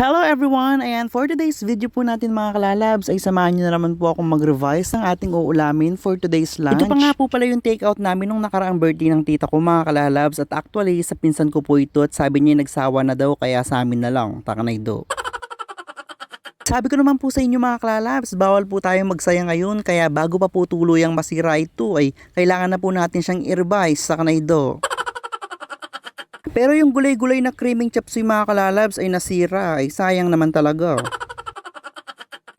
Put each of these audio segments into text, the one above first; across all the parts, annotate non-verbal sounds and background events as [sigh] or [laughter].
Hello everyone! Ayan, for today's video po natin mga kalalabs ay samahan nyo na naman po akong mag-revise ng ating uulamin for today's lunch. Ito pa nga po pala yung takeout namin nung nakaraang birthday ng tita ko mga kalalabs at actually sa pinsan ko po ito at sabi niya nagsawa na daw kaya sa amin na lang, takanay do. Sabi ko naman po sa inyo mga kalalabs, bawal po tayong magsaya ngayon kaya bago pa po tuluyang masira ito ay kailangan na po natin siyang i-revise sa kanaydo. Pero yung gulay-gulay na creaming chapsuy mga kalalabs ay nasira, ay sayang naman talaga. [laughs]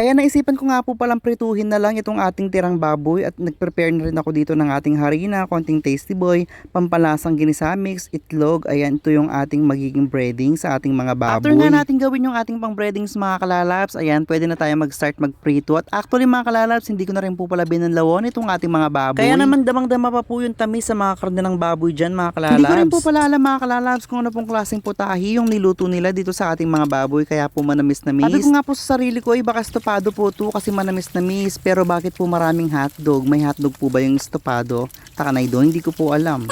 Kaya naisipan ko nga po palang prituhin na lang itong ating tirang baboy at nag-prepare na rin ako dito ng ating harina, konting tasty boy, pampalasang ginisa mix, itlog, ayan ito yung ating magiging breading sa ating mga baboy. After nga natin gawin yung ating pang breadings mga kalalabs, ayan pwede na tayo mag-start magprito at actually mga kalalabs hindi ko na rin po pala binanlawon itong ating mga baboy. Kaya naman damang-dama pa po yung tamis sa mga karne ng baboy dyan mga kalalabs. Hindi ko rin po pala alam mga kalalabs kung ano pong klaseng putahi yung niluto nila dito sa ating mga baboy kaya po manamis-namis. Sabi ko nga po sa sarili ko ay baka estopado po to kasi manamis-namis pero bakit po maraming hotdog? May hotdog po ba yung estopado? Takanay doon, hindi ko po alam.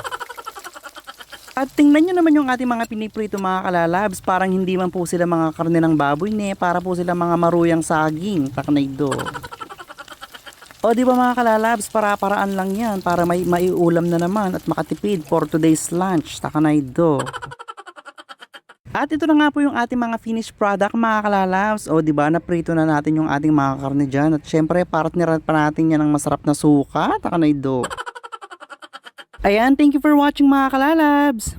At tingnan nyo naman yung ating mga piniprito mga kalalabs. Parang hindi man po sila mga karne ng baboy ne. Para po sila mga maruyang saging. Takanay do. O di ba mga kalalabs, para-paraan lang yan para may maiulam na naman at makatipid for today's lunch. Takanay do. At ito na nga po yung ating mga finished product mga kalalabs. O di ba naprito na natin yung ating mga karne dyan. At syempre partneran pa natin yan ng masarap na suka. Takanay do. [laughs] Ayan, thank you for watching mga kalalabs.